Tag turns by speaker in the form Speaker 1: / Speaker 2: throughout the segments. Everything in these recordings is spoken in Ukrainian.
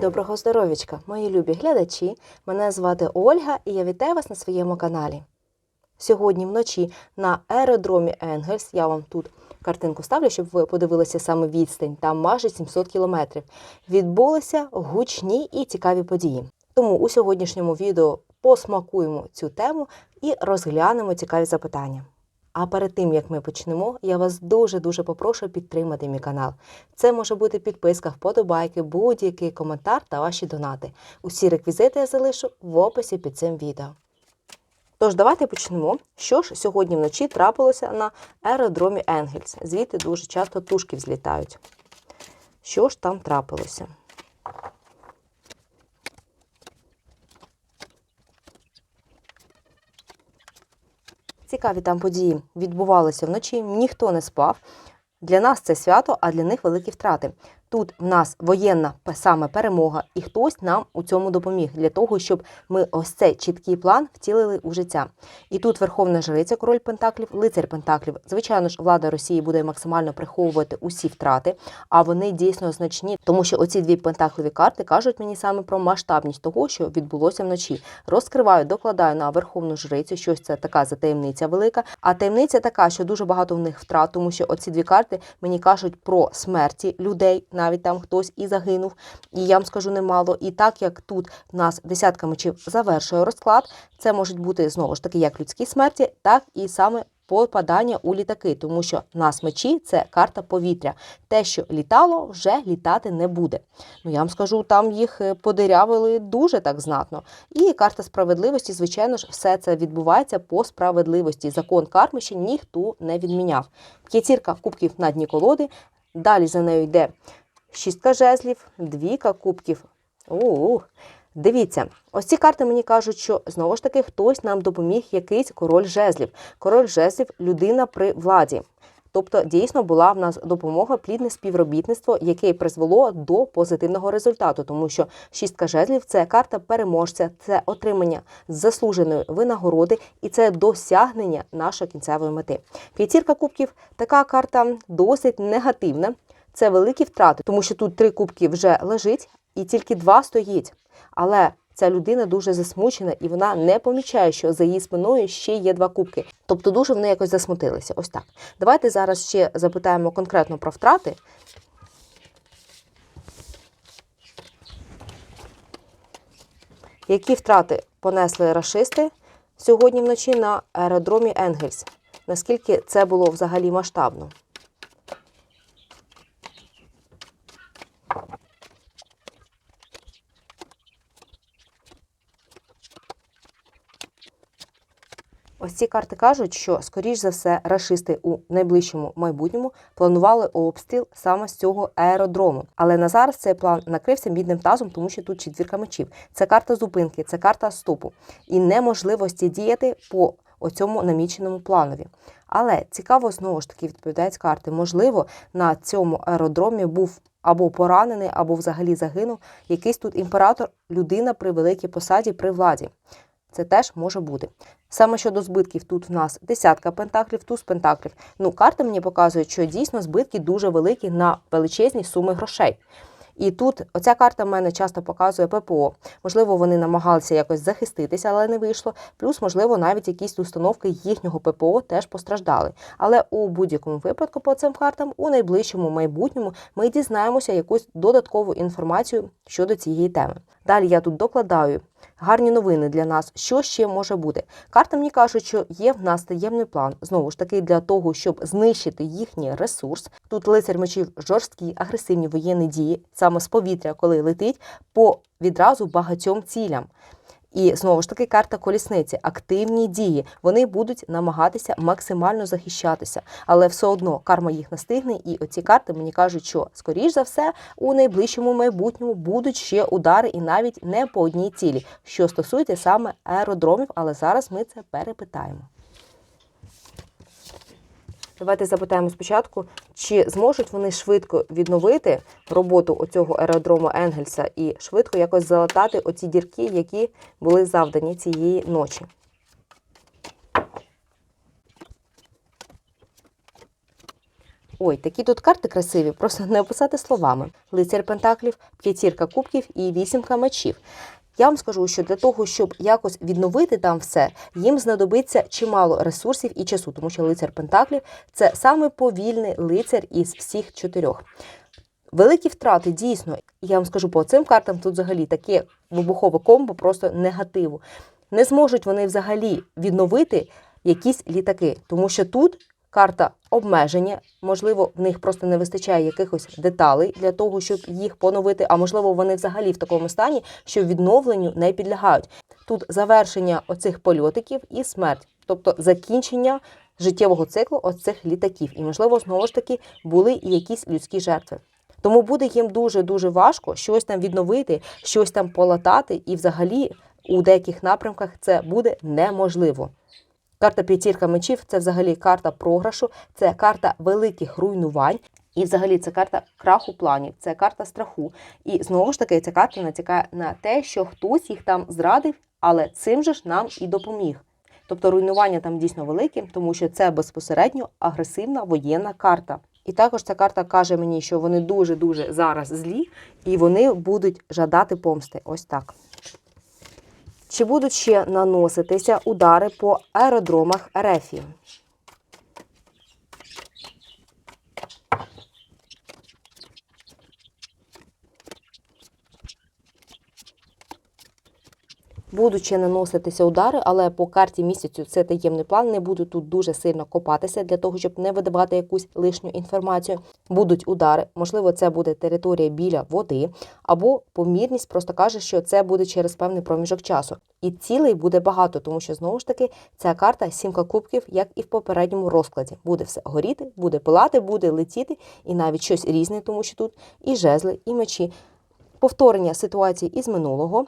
Speaker 1: Доброго здоров'ячка, мої любі глядачі. Мене звати Ольга і я вітаю вас на своєму каналі. Сьогодні вночі на аеродромі Енгельс, я вам тут картинку ставлю, щоб ви подивилися саме відстань, там майже 700 кілометрів. Відбулися гучні і цікаві події. Тому у сьогоднішньому відео посмакуємо цю тему і розглянемо цікаві запитання. А перед тим як ми почнемо, я вас дуже дуже попрошу підтримати мій канал. Це може бути підписка, вподобайки, будь-який коментар та ваші донати. Усі реквізити я залишу в описі під цим відео. Тож, давайте почнемо. Що ж сьогодні вночі трапилося на аеродромі Енгельс? Звідти дуже часто тушки взлітають. Що ж там трапилося? Цікаві там події відбувалися вночі, ніхто не спав. Для нас це свято, а для них великі втрати. Тут в нас воєнна саме перемога, і хтось нам у цьому допоміг для того, щоб ми ось цей чіткий план втілили у життя. І тут Верховна Жриця, король Пентаклів, лицар Пентаклів. Звичайно ж, влада Росії буде максимально приховувати усі втрати, а вони дійсно значні, тому що оці дві пентаклеві карти кажуть мені саме про масштабність того, що відбулося вночі. Розкриваю, докладаю на Верховну Жрицю, щось це така за таємниця велика. А таємниця така, що дуже багато в них втрат, тому що оці дві карти мені кажуть про смерті людей, навіть там хтось і загинув. І я вам скажу немало. І так як тут нас десятка мечів завершує розклад, це можуть бути знову ж таки як людські смерті, так і саме попадання у літаки, тому що нас мечі це карта повітря. Те, що літало, вже літати не буде. Ну я вам скажу, там їх е, подирявили дуже так знатно. І карта справедливості, звичайно ж, все це відбувається по справедливості. Закон карми ще ніхто не відміняв. П'ятірка кубків на дні колоди. Далі за нею йде шістка жезлів, двійка кубків. У-у. Дивіться, ось ці карти мені кажуть, що знову ж таки хтось нам допоміг, якийсь король жезлів. Король жезлів людина при владі. Тобто дійсно була в нас допомога, плідне співробітництво, яке призвело до позитивного результату, тому що шістка жезлів це карта переможця, це отримання заслуженої винагороди і це досягнення нашої кінцевої мети. П'ятірка кубків така карта досить негативна. Це великі втрати, тому що тут три кубки вже лежить, і тільки два стоїть. Але ця людина дуже засмучена і вона не помічає, що за її спиною ще є два кубки. Тобто дуже вони якось засмутилися. Ось так. Давайте зараз ще запитаємо конкретно про втрати. Які втрати понесли рашисти сьогодні вночі на аеродромі Енгельс? Наскільки це було взагалі масштабно? Ось ці карти кажуть, що, скоріш за все, рашисти у найближчому майбутньому планували обстріл саме з цього аеродрому. Але на зараз цей план накрився мідним тазом, тому що тут четвірка мечів. Це карта зупинки, це карта стопу і неможливості діяти по оцьому наміченому планові. Але цікаво знову ж таки відповідають карти. Можливо, на цьому аеродромі був або поранений, або взагалі загинув якийсь тут імператор, людина при великій посаді при владі. Це теж може бути. Саме щодо збитків, тут в нас десятка пентаклів, туз пентаклів. Ну, карти мені показують, що дійсно збитки дуже великі на величезні суми грошей. І тут оця карта в мене часто показує ППО. Можливо, вони намагалися якось захиститися, але не вийшло. Плюс, можливо, навіть якісь установки їхнього ППО теж постраждали. Але у будь-якому випадку по цим картам у найближчому майбутньому ми дізнаємося якусь додаткову інформацію щодо цієї теми. Далі я тут докладаю гарні новини для нас. Що ще може бути? Карта мені кажуть, що є в нас таємний план. Знову ж таки, для того, щоб знищити їхній ресурс. Тут лицар мечів жорсткі, агресивні воєнні дії, саме з повітря, коли летить, по відразу багатьом цілям. І знову ж таки, карта колісниці, активні дії. Вони будуть намагатися максимально захищатися, але все одно карма їх настигне. І оці карти мені кажуть, що скоріш за все у найближчому майбутньому будуть ще удари, і навіть не по одній цілі, що стосується саме аеродромів. Але зараз ми це перепитаємо. Давайте запитаємо спочатку, чи зможуть вони швидко відновити роботу оцього аеродрому Енгельса і швидко якось залатати оці дірки, які були завдані цієї ночі. Ой, такі тут карти красиві, просто не описати словами. Лицар Пентаклів, п'ятірка кубків і вісімка мечів. Я вам скажу, що для того, щоб якось відновити там все, їм знадобиться чимало ресурсів і часу, тому що лицар Пентаклів це саме повільний лицар із всіх чотирьох. Великі втрати дійсно, я вам скажу по цим картам, тут взагалі таке вибухове комбо, просто негативу. Не зможуть вони взагалі відновити якісь літаки, тому що тут карта обмеження, можливо, в них просто не вистачає якихось деталей для того, щоб їх поновити, а можливо, вони взагалі в такому стані, що відновленню не підлягають. Тут завершення оцих польотиків і смерть, тобто закінчення життєвого циклу оцих літаків. І, можливо, знову ж таки були і якісь людські жертви. Тому буде їм дуже дуже важко щось там відновити, щось там полатати, і взагалі у деяких напрямках це буде неможливо. Карта п'ятірка мечів це взагалі карта програшу, це карта великих руйнувань. І взагалі це карта краху планів, це карта страху. І знову ж таки, ця карта натякає на те, що хтось їх там зрадив, але цим же ж нам і допоміг. Тобто руйнування там дійсно великі, тому що це безпосередньо агресивна воєнна карта. І також ця карта каже мені, що вони дуже-дуже зараз злі, і вони будуть жадати помсти. Ось так. Чи будуть ще наноситися удари по аеродромах Ерефії? Будуть ще наноситися удари, але по карті місяцю це таємний план. Не буду тут дуже сильно копатися для того, щоб не видавати якусь лишню інформацію. Будуть удари, можливо, це буде територія біля води, або помірність просто каже, що це буде через певний проміжок часу. І цілей буде багато, тому що знову ж таки ця карта сімка кубків, як і в попередньому розкладі. Буде все горіти, буде пилати, буде летіти, і навіть щось різне, тому що тут і жезли, і мечі. Повторення ситуації із минулого.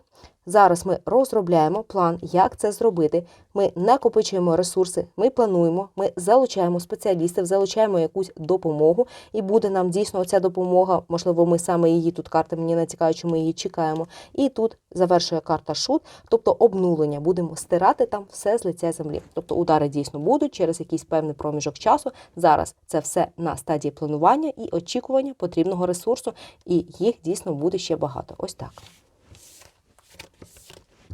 Speaker 1: Зараз ми розробляємо план, як це зробити. Ми накопичуємо ресурси, ми плануємо, ми залучаємо спеціалістів, залучаємо якусь допомогу, і буде нам дійсно ця допомога. Можливо, ми саме її тут карта мені натякає, що ми її чекаємо. І тут завершує карта шут, тобто обнулення. Будемо стирати там все з лиця землі. Тобто удари дійсно будуть через якийсь певний проміжок часу. Зараз це все на стадії планування і очікування потрібного ресурсу, і їх дійсно буде ще багато. Ось так.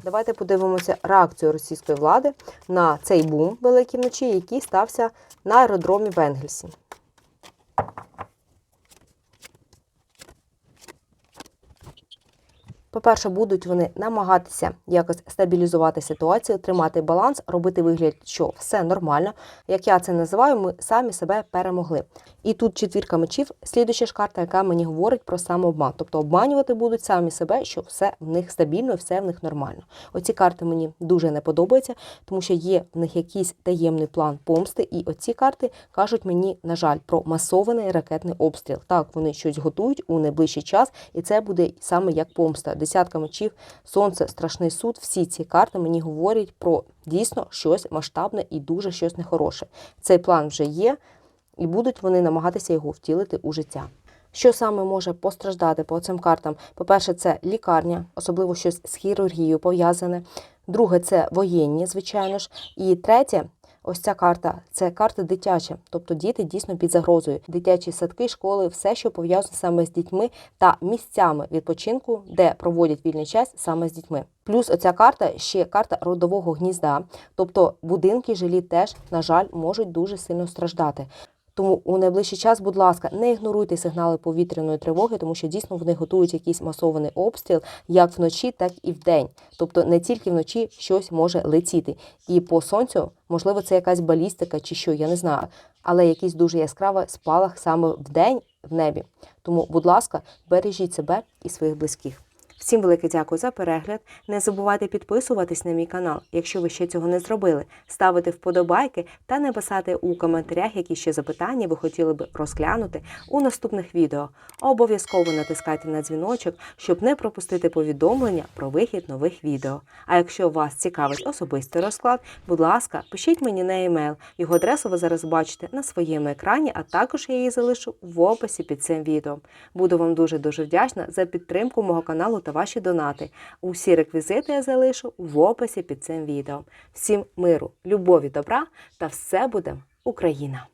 Speaker 1: Давайте подивимося реакцію російської влади на цей бум великій вночі, який стався на аеродромі в Енгельсі. По-перше, будуть вони намагатися якось стабілізувати ситуацію, тримати баланс, робити вигляд, що все нормально. Як я це називаю, ми самі себе перемогли. І тут четвірка мечів, слідуща ж карта, яка мені говорить про самообман. Тобто обманювати будуть самі себе, що все в них стабільно, все в них нормально. Оці карти мені дуже не подобаються, тому що є в них якийсь таємний план помсти. І оці карти кажуть мені, на жаль, про масований ракетний обстріл. Так, вони щось готують у найближчий час, і це буде саме як помста. Десятка мечів, сонце, страшний суд. Всі ці карти мені говорять про дійсно щось масштабне і дуже щось нехороше. Цей план вже є, і будуть вони намагатися його втілити у життя. Що саме може постраждати по цим картам? По-перше, це лікарня, особливо щось з хірургією пов'язане. Друге, це воєнні, звичайно ж. І третє, ось ця карта це карта дитяча, тобто діти дійсно під загрозою. Дитячі садки, школи, все, що пов'язане саме з дітьми та місцями відпочинку, де проводять вільний час саме з дітьми. Плюс оця карта ще карта родового гнізда, тобто будинки жилі теж, на жаль, можуть дуже сильно страждати. Тому у найближчий час, будь ласка, не ігноруйте сигнали повітряної тривоги, тому що дійсно вони готують якийсь масований обстріл як вночі, так і вдень. Тобто не тільки вночі щось може летіти. І по сонцю, можливо, це якась балістика чи що, я не знаю, але якийсь дуже яскравий спалах саме вдень в небі. Тому, будь ласка, бережіть себе і своїх близьких. Всім велике дякую за перегляд. Не забувайте підписуватись на мій канал, якщо ви ще цього не зробили, ставити вподобайки та написати у коментарях, які ще запитання ви хотіли б розглянути у наступних відео. Обов'язково натискайте на дзвіночок, щоб не пропустити повідомлення про вихід нових відео. А якщо вас цікавить особистий розклад, будь ласка, пишіть мені на емейл. Його адресу ви зараз бачите на своєму екрані, а також я її залишу в описі під цим відео. Буду вам дуже дуже вдячна за підтримку мого каналу та ваші донати. Усі реквізити я залишу в описі під цим відео. Всім миру, любові, добра та все буде Україна!